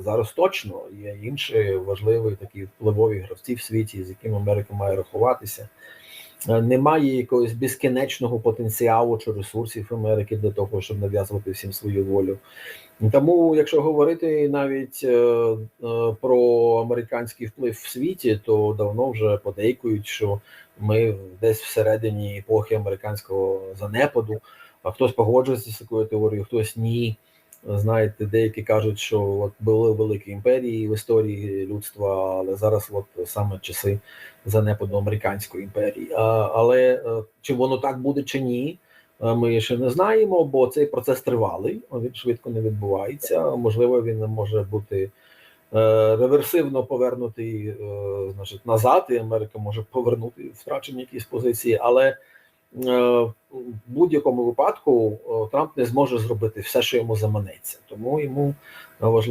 зараз точно є інші важливі такі впливові гравці в світі, з якими Америка має рахуватися. Е, Немає якогось безкінечного потенціалу чи ресурсів Америки для того, щоб нав'язувати всім свою волю. Тому, якщо говорити навіть е, е, про американський вплив в світі, то давно вже подейкують, що ми десь всередині епохи американського занепаду. А хтось погоджується з такою теорією, хтось ні. Знаєте, деякі кажуть, що от були великі імперії в історії людства, але зараз от саме часи занепаду американської імперії. А, але е, чи воно так буде, чи ні, е, ми ще не знаємо, бо цей процес тривалий, він швидко не відбувається. Можливо, він може бути е, реверсивно повернутий значить, назад, і Америка може повернути втрачені якісь позиції, але в будь-якому випадку е, Трамп не зможе зробити все, що йому заманеться. Тому йому е, важливо.